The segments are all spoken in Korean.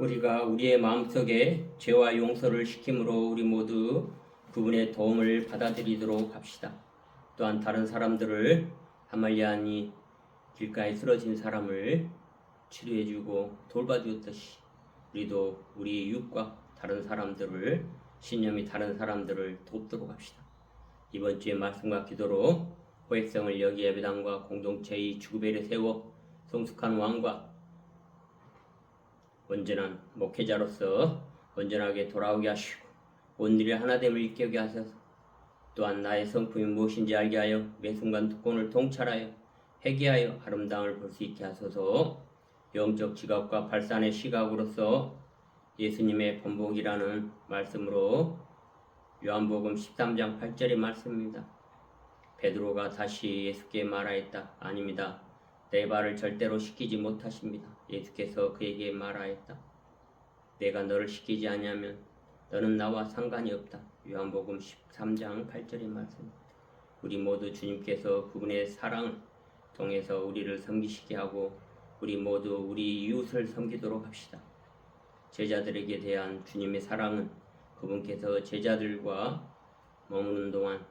우리가 우리의 마음속에 죄와 용서를 시킴으로 우리 모두 그분의 도움을 받아들이도록 합시다. 또한 다른 사람들을 하말리아니 길가에 쓰러진 사람을 치료해주고 돌봐주었듯이 우리도 우리 이웃과 다른 사람들을 신념이 다른 사람들을 돕도록 합시다. 이번 주의 말씀과 기도로 호액성을 여기 예배당과 공동체의 주구배를 세워 성숙한 왕과 온전한 목회자로서 온전하게 돌아오게 하시고 온일의 하나됨을 일깨우게 하셔서 또한 나의 성품이 무엇인지 알게 하여 매 순간 특권을 통찰하여 회개하여 아름다움을 볼 수 있게 하소서 영적 지각과 발산의 시각으로서 예수님의 번복이라는 말씀으로 요한복음 13장 8절의 말씀입니다. 베드로가 다시 예수께 말하였다. 아닙니다. 내 발을 절대로 시키지 못하십니다. 예수께서 그에게 말하였다. 내가 너를 시키지 아니하면 너는 나와 상관이 없다. 요한복음 13장 8절의 말씀. 우리 모두 주님께서 그분의 사랑을 통해서 우리를 섬기시게 하고 우리 모두 우리 이웃을 섬기도록 합시다. 제자들에게 대한 주님의 사랑은 그분께서 제자들과 머무는 동안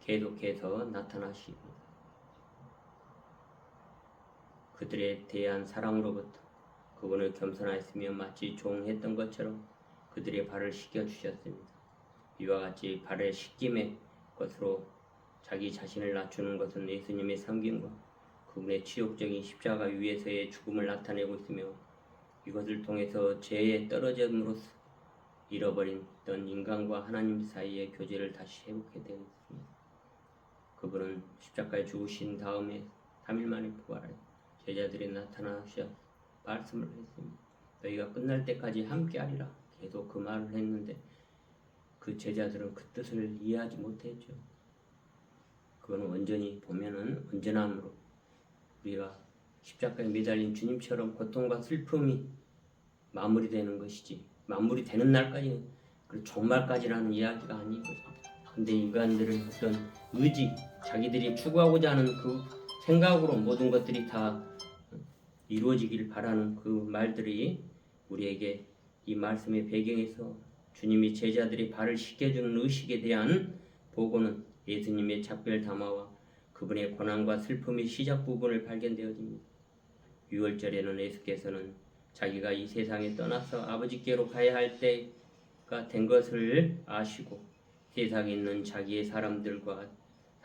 계속해서 나타나시고 그들에 대한 사랑으로부터 그분을 겸손하였으며 마치 종했던 것처럼 그들의 발을 씻겨 주셨습니다. 이와 같이 발을 씻김의 것으로 자기 자신을 낮추는 것은 예수님의 섬김과 그분의 치욕적인 십자가 위에서의 죽음을 나타내고 있으며 이것을 통해서 죄에 떨어짐으로써 잃어버렸던 인간과 하나님 사이의 교제를 다시 회복해 되었습니다. 그분은 십자가에 죽으신 다음에 3일 만에 부활하여 제자들이 나타나셔 말씀을 했습니다. 너희가 끝날 때까지 함께하리라. 계속 그 말을 했는데 그 제자들은 그 뜻을 이해하지 못했죠. 그건 온전히 보면은 온전함으로 우리가 십자가에 매달린 주님처럼 고통과 슬픔이 마무리되는 것이지 마무리되는 날까지 그 종말까지라는 이야기가 아니거든요. 근데 인간들은 어떤 의지, 자기들이 추구하고자 하는 그 생각으로 모든 것들이 다 이루어지길 바라는 그 말들이 우리에게 이 말씀의 배경에서 주님이 제자들이 발을 씻겨주는 의식에 대한 보고는 예수님의 작별 담화와 그분의 고난과 슬픔의 시작 부분을 발견되어집니다. 6월절에는 예수께서는 자기가 이 세상에 떠나서 아버지께로 가야 할 때가 된 것을 아시고 세상에 있는 자기의 사람들과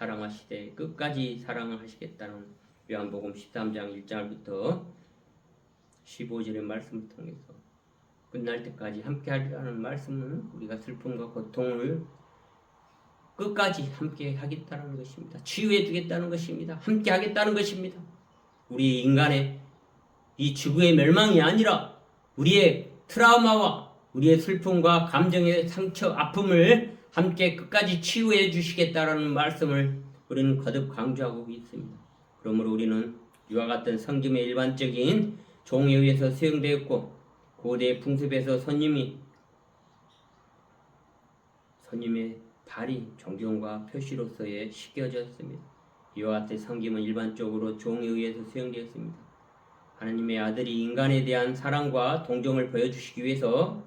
사랑하시되 끝까지 사랑하시겠다는 요한복음 13장 1절부터 15절의 말씀을 통해서 끝날 때까지 함께 하리라는 말씀은 우리가 슬픔과 고통을 끝까지 함께 하겠다는 것입니다. 치유해 주겠다는 것입니다. 함께 하겠다는 것입니다. 우리 인간의 이 지구의 멸망이 아니라 우리의 트라우마와 우리의 슬픔과 감정의 상처, 아픔을 함께 끝까지 치유해 주시겠다라는 말씀을 우리는 거듭 강조하고 있습니다. 그러므로 우리는 이와 같은 성김의 일반적인 종에 의해서 수용되었고 고대 풍습에서 손님이 손님의 발이 존경과 표시로서의 씻겨졌습니다. 이와 같은 성김은 일반적으로 종에 의해서 수용되었습니다. 하나님의 아들이 인간에 대한 사랑과 동정을 보여주시기 위해서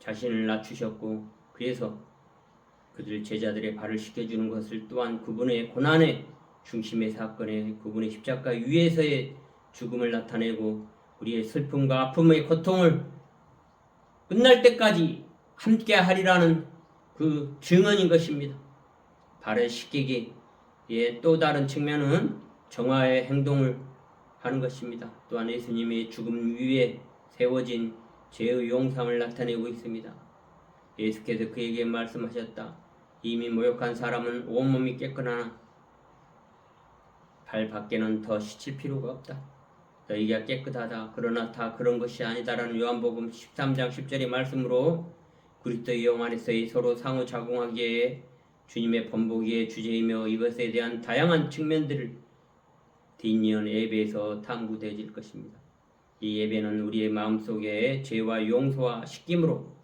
자신을 낮추셨고 그래서 그들 제자들의 발을 씻겨주는 것을 또한 그분의 고난의 중심의 사건에 그분의 십자가 위에서의 죽음을 나타내고 우리의 슬픔과 아픔의 고통을 끝날 때까지 함께 하리라는 그 증언인 것입니다. 발을 씻기기의 또 다른 측면은 정화의 행동을 하는 것입니다. 또한 예수님의 죽음 위에 세워진 죄의 용sam을 나타내고 있습니다. 예수께서 그에게 말씀하셨다. 이미 모욕한 사람은 온몸이 깨끗하나 발 밖에는 더 씻을 필요가 없다. 너희가 깨끗하다. 그러나 다 그런 것이 아니다라는 요한복음 13장 10절의 말씀으로 그리스도의 영 안에서의 서로 상호 작용하기에 주님의 번복의 주제이며 이것에 대한 다양한 측면들을 뒷년 예배에서 탐구되어질 것입니다. 이 예배는 우리의 마음속에 죄와 용서와 씻김으로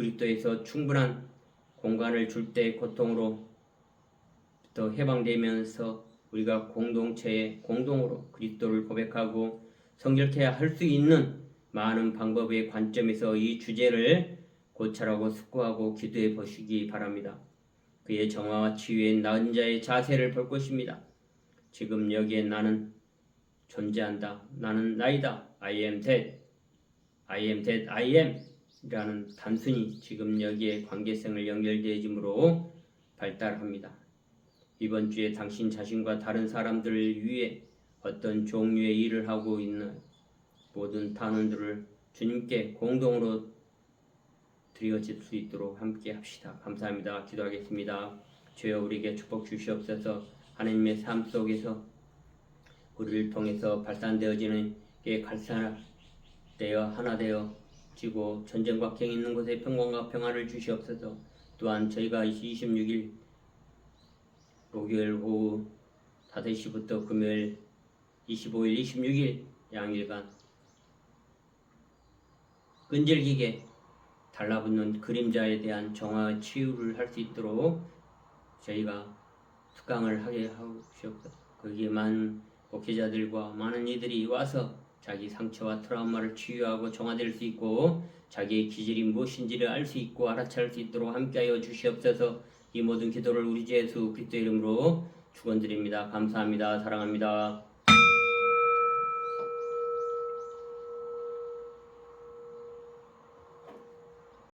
그리스도에서 충분한 공간을 줄 때 고통으로부터 해방되면서 우리가 공동체의 공동으로 그리스도를 고백하고 성결케 할수 있는 많은 방법의 관점에서 이 주제를 고찰하고 숙고하고 기도해 보시기 바랍니다. 그의 정화와 치유의 나은 자의 자세를 볼 것입니다. 지금 여기에 나는 존재한다. 나는 나이다. I am that. I am that I am. 라는 단순히 지금 여기에 관계성을 연결되어짐으로 발달합니다. 이번 주에 당신 자신과 다른 사람들을 위해 어떤 종류의 일을 하고 있는 모든 단원들을 주님께 공동으로 드려질 수 있도록 함께 합시다. 감사합니다. 기도하겠습니다. 주여 우리에게 축복 주시옵소서 하나님의 삶 속에서 우리를 통해서 발산되어지는 게 갈산되어 하나 되어 지고 전쟁과 경 있는 곳에 평강과 평화를 주시옵소서 또한 저희가 26일 목요일 오후 5시부터 금요일 25일, 26일 양일간 끈질기게 달라붙는 그림자에 대한 정화 치유를 할 수 있도록 저희가 특강을 하게 하시옵소서. 거기에 많은 목회자들과 많은 이들이 와서 자기 상처와 트라우마를 치유하고 정화될 수 있고 자기의 기질이 무엇인지를 알 수 있고 알아차릴 수 있도록 함께하여 주시옵소서. 이 모든 기도를 우리 주 예수 그리스도 이름으로 축원드립니다. 감사합니다. 사랑합니다.